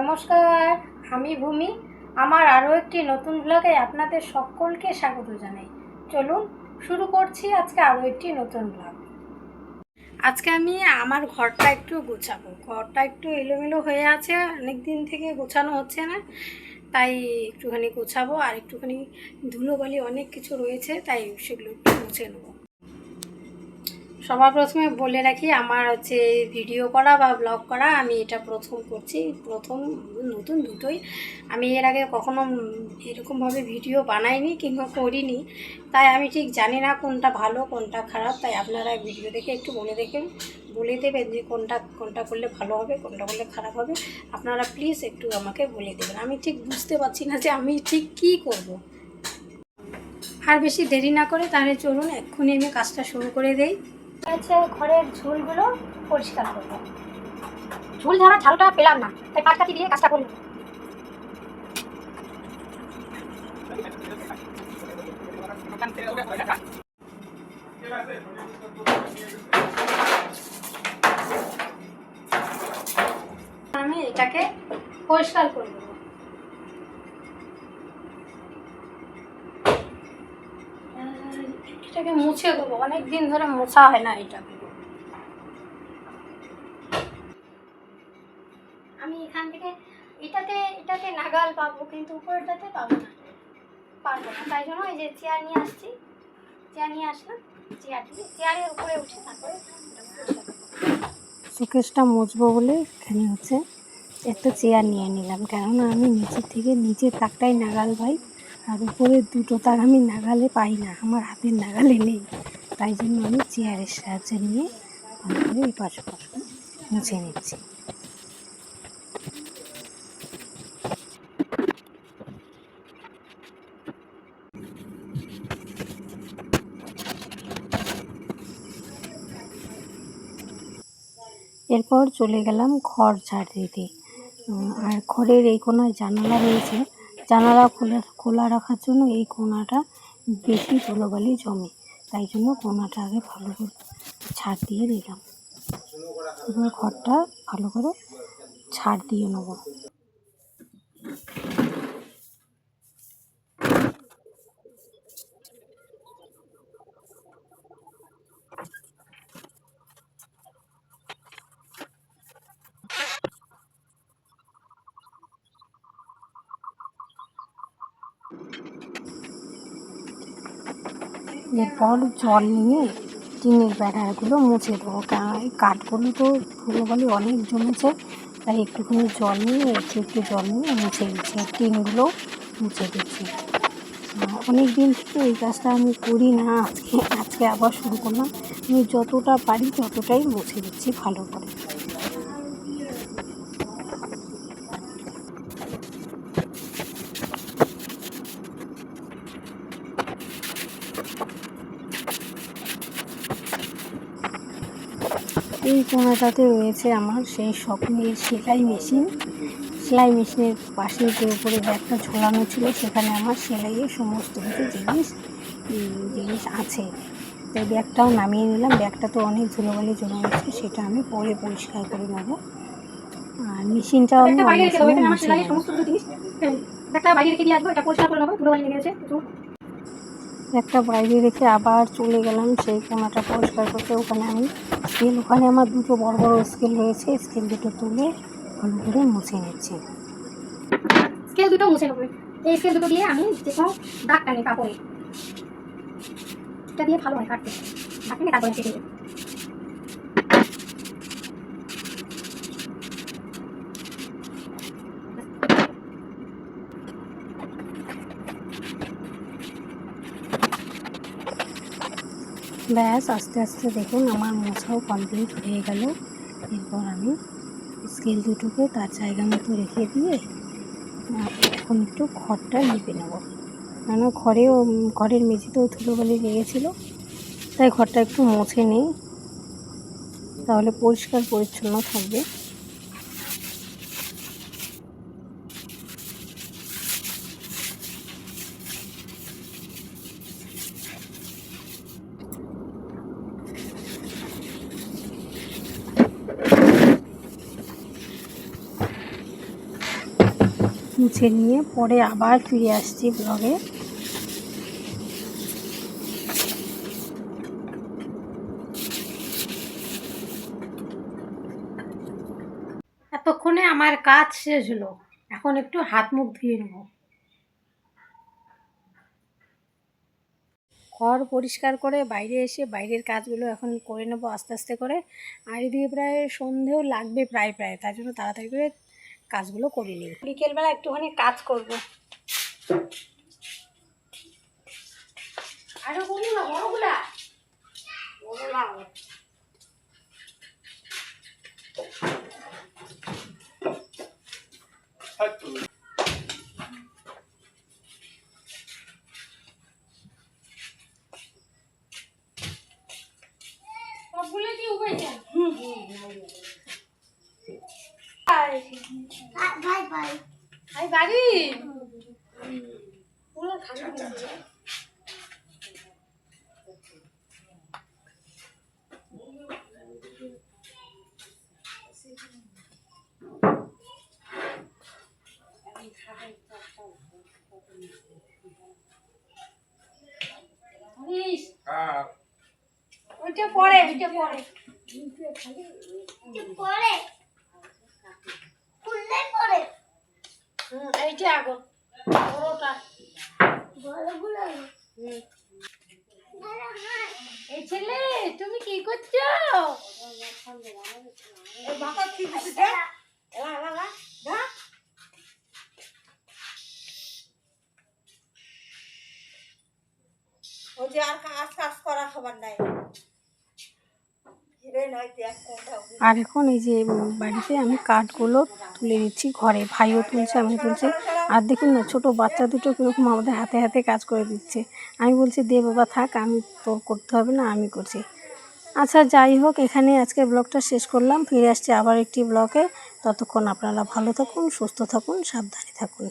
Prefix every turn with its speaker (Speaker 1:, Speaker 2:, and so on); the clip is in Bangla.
Speaker 1: নমস্কার, আমি ভূমি। আমার আরও একটি নতুন ব্লগে আপনাদের সকলকে স্বাগত জানাই। চলুন শুরু করছি আজকে আরও একটি নতুন ব্লগ। আজকে আমি আমার ঘরটা একটু গোছাবো। ঘরটা একটু এলোমেলো হয়ে আছে অনেক দিন থেকে গোছানো হচ্ছে না, তাই একটুখানি গোছাবো। আর একটুখানি ধুলোবালি অনেক কিছু রয়েছে, তাই সেগুলো একটু মুছে নেব। সবার প্রথমে বলে রাখি, আমার হচ্ছে ভিডিও করা বা ব্লগ করা, আমি এটা প্রথম করছি। প্রথম, নতুন দুটোই। আমি এর আগে কখনো এরকমভাবে ভিডিও বানাইনি কিংবা করিনি। তাই আমি ঠিক জানি না কোনটা ভালো, কোনটা খারাপ। তাই আপনারা ভিডিও দেখে একটু বলে দেখেন। বলে দেবেন যে কোনটা কোনটা করলে ভালো হবে, কোনটা করলে খারাপ হবে। আপনারা প্লিজ একটু আমাকে বলে দেবেন। আমি ঠিক বুঝতে পারছি না যে আমি ঠিক কী করব। আর বেশি দেরি না করে তাহলে চলুন, এক্ষুনি আমি কাজটা শুরু করে দেই। হচ্ছে ঘরের ঝুলগুলো পরিষ্কার করব। ঝুল ঝাড়া ঝাড়ুটা পেলাম না তাই পাট কাঠি দিয়ে কাজটা করলাম। আমি এটাকে পরিষ্কার করে দেবো আর এটাকে মুছে দেবো। অনেক দিন ধরে মোছা হয় না এটাকে আমি এখান থেকে এটাতে এটাতে নাগাল পাবো কিন্তু উপরেরটাতে পাবো না। পারব না। তাই জন্য এই যে চেয়ার নিয়ে আসছি। চেয়ার নিয়ে আসলাম। চেয়ারটি চেয়ারের উপরে উঠে তারপরে শোকেসটা মুছবো বলে এখানে হচ্ছে একটা চেয়ার নিয়ে নিলাম। কেননা আমি নিচের থেকে নিচের তাকটাই নাগাল পাই। আর উপরে দুটো তার আমি নাগালে পাই না, আমার হাতের নাগালে নেই। তাই জন্য আমি চেয়ারের সাহায্যে নিয়ে ভালো করে এই পাশে পাশে মুছে নিচ্ছি। এরপর চলে গেলাম ঘর ঝাড় দিতে। আর ঘরের এই কোনায় জানালা রয়েছে জানালা খোলা খোলা রাখার জন্য এই কোনাটা বেশি ধুলোবালি জমে। তাই জন্য কোনাটা আগে ভালো করে ছাড় দিয়ে দিলাম এবার ঘরটা ভালো করে ছাড় দিয়ে নেব। এরপর জল নিয়ে টিনের বেড়াগুলো মুছে দেবো। এই কাঠগুলো তো ধুলোবালি অনেক জমেছে, তাই একটুখানি জল নিয়ে, একটু একটু জল নিয়ে মুছে দিচ্ছি। টিনগুলো মুছে দিচ্ছি। অনেক দিন থেকে এই কাজটা আমি করি না। আজকে আজকে আবার শুরু করলাম। আমি যতটা পারি ততটাই মুছে দিচ্ছি ভালো করে। এই কোনাটাতে রয়েছে আমার সেই স্বপ্নের সেলাই মেশিন। সেলাই মেশিনের পাশে যে উপরে ব্যাগটা ঝোলানো ছিল সেখানে আমার সেলাইয়ের সমস্ত কিছু জিনিস জিনিস আছে। তাই ব্যাগটাও নামিয়ে নিলাম। ব্যাগটা তো অনেক ধুলোবালি জমে গেছে সেটা আমি পরে পরিষ্কার করে নেব। আর মেশিনটাও আমি
Speaker 2: বাইরে রেখে দেবো এখানে আমার সেলাইয়ের সমস্ত কিছু জিনিস বাইরে রেখে দিয়ে আসব এটা পরিষ্কার করে নেব ধুলোবালি লেগে গেছে একটু
Speaker 1: বাইরে রেখে আবার চলে গেলাম, সেই কোনাটা পরিষ্কার করতে। ওখানে আমি স্কেল ওখানে আমার দুটো বড় বড় স্কেল রয়েছে। স্কেল দুটো তুলে ভালো করে মুছে নিচ্ছি।
Speaker 2: স্কেল দুটো মুছে নেব। এই স্কেল দুটো দিয়ে আমি যে কোনো দাগ টানি কাপড়ে, এটা দিয়ে ভালো হয় কাটতে। টেনে তারপরে কেটে
Speaker 1: ব্যাস, আস্তে আস্তে দেখুন আমার মোছাও কমপ্লিট হয়ে গেল। এরপর আমি স্কেল দুটোকে তার জায়গা মতো রেখে দিয়ে এখন একটু খড়টা লিপে নেব। কেন খড়েও খড়ের মেঝেতেও ধুলোবালি লেগেছিলো, তাই ঘরটা একটু মোছে নেই। তাহলে পরিষ্কার পরিচ্ছন্ন থাকবে। মুছে নিয়ে পরে আবার ফিরে আসছি ব্লগে। এতক্ষণে আমার কাজ শেষ হলো। এখন একটু হাত মুখ ধুয়ে নেব। ঘর পরিষ্কার করে বাইরে এসে বাইরের কাজগুলো এখন করে নেব আস্তে আস্তে করে। আর এদিকে প্রায় সন্ধেও লাগবে প্রায় প্রায়, তার জন্য তাড়াতাড়ি করে কাজগুলো করে নিই। বিকেলবেলা একটুখানি কাজ করব। আরও বলি না বড়গুলা সবগুলো কি উবে যায়
Speaker 2: বাই। বাই
Speaker 1: আই বাড়ি পুরো খালি ওইটা পরে ওইটা পরে।
Speaker 2: পরে।
Speaker 1: হুম, এইটা আগো বড়টা।
Speaker 2: বড়গুলো।
Speaker 1: হুম। এই ছেলে তুমি কি করছ? এই বাবা কি দিছে এলা এলা এলা দা
Speaker 3: ওই যে আর কাজ কাজ করা খাবার নাই।
Speaker 1: আর এখন এই যে বাড়িতে আমি কাঠগুলো তুলে দিচ্ছি ঘরে। ভাইও তুলছে, আমি তুলছে। আর দেখুন না, ছোটো বাচ্চা দুটো কীরকম আমাদের হাতে হাতে কাজ করে দিচ্ছে। আমি বলছি, দে বাবা, থাক, আমি তো করতে হবে না, আমি করছি। আচ্ছা যাই হোক এখানে আজকে ব্লগটা শেষ করলাম। ফিরে আসছি আবার একটি ব্লগে। ততক্ষণ আপনারা ভালো থাকুন, সুস্থ থাকুন, সাবধানে থাকুন।